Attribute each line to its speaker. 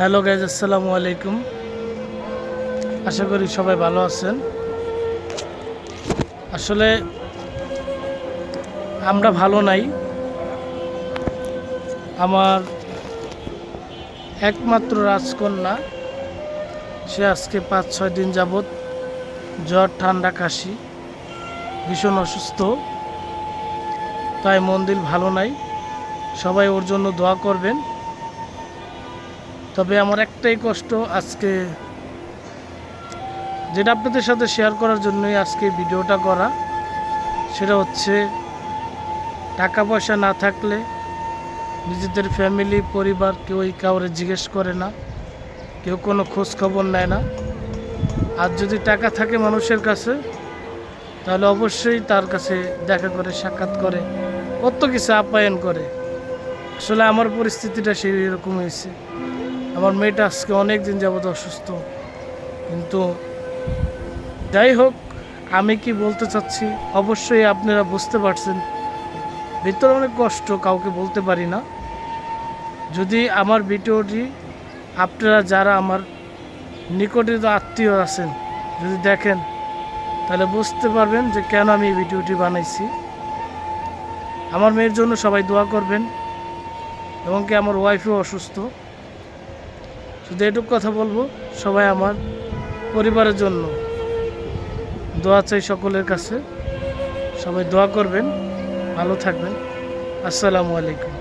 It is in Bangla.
Speaker 1: হ্যালো গাইজ আসসালামু আলাইকুম। আশা করি সবাই ভালো আছেন। আসলে আমরা ভালো নাই। আমার একমাত্র রাজকন্যা, সে আজকে পাঁচ, ছয় দিন যাবৎ জ্বর, ঠান্ডা, কাশি, ভীষণ অসুস্থ। তাই মন্দির ভালো নাই। সবাই ওর জন্য দোয়া করবেন। তবে আমার একটাই কষ্ট আজকে, যেটা আপনাদের সাথে শেয়ার করার জন্যই আজকে ভিডিওটা করা, সেটা হচ্ছে টাকা পয়সা না থাকলে নিজেদের ফ্যামিলি পরিবার কেউই কাউরে জিজ্ঞেস করে না, কেউ কোনো খোঁজ খবর নেয় না। আর যদি টাকা থাকে মানুষের কাছে, তাহলে অবশ্যই তার কাছে দেখা করে, সাক্ষাৎ করে, কত কিছু আপ্যায়ন করে। আসলে আমার পরিস্থিতিটা সেই রকম হয়েছে। আমার মেয়েটা আজকে অনেক দিন যাবত অসুস্থ। কিন্তু যাই হোক, আমি কি বলতে চাচ্ছি? অবশ্যই আপনারা বুঝতে পারছেন। ভিতরে অনেক কষ্ট, কাউকে বলতে পারি না। যদি আমার ভিডিওটি আপনারা যারা আমার নিকটিত আত্মীয় আছেন, যদি দেখেন, তাহলে বুঝতে পারবেন যে কেন আমি এই ভিডিওটি বানাইছি। আমার মেয়ের জন্য সবাই দোয়া করবেন। এবং কি আমার ওয়াইফও অসুস্থ। শুধু এটুক কথা বলব, সবাই আমার পরিবারের জন্য দোয়া চাই সকলের কাছে। সবাই দোয়া করবেন, ভালো থাকবেন। আসসালামু আলাইকুম।